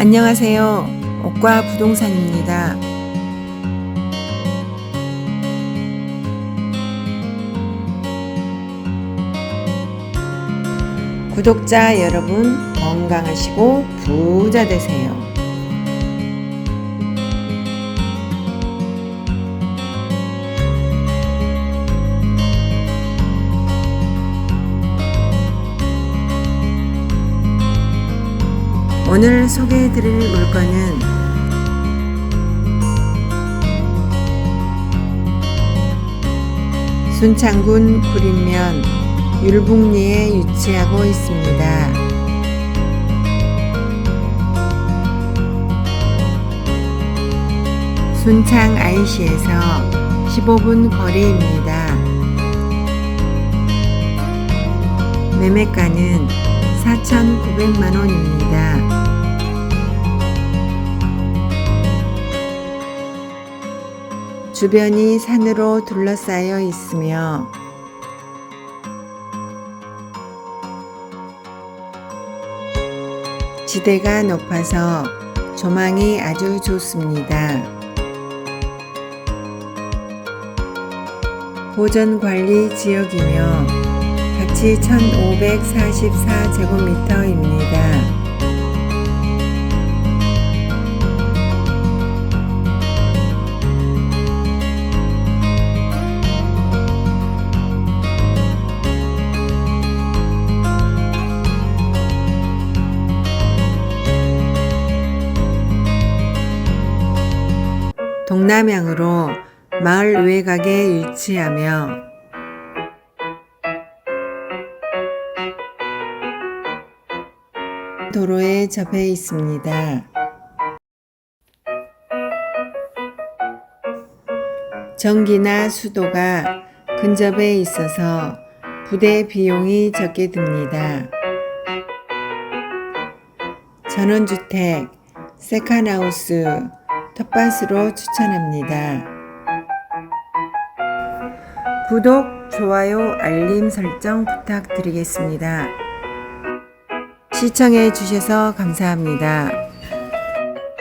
안녕하세요. 옷과 부동산입니다. 구독자 여러분 건강하시고 부자 되세요. 오늘 소개해드릴 물건은 순창군 구림면 율북리에 위치하고 있습니다. 순창 IC에서 15분 거리입니다. 매매가는 4,900만 원입니다. 주변이 산으로 둘러싸여 있으며 지대가 높아서 조망이 아주 좋습니다. 보전관리 지역이며 가치 1544제곱미터입니다. 동남향으로 마을 외곽에 위치하며 도로에 접해 있습니다. 전기나 수도가 근접해 있어서 부대 비용이 적게 듭니다. 전원주택, 세컨하우스, 텃밭으로 추천합니다. 구독, 좋아요, 알림 설정 부탁드리겠습니다. 시청해 주셔서 감사합니다.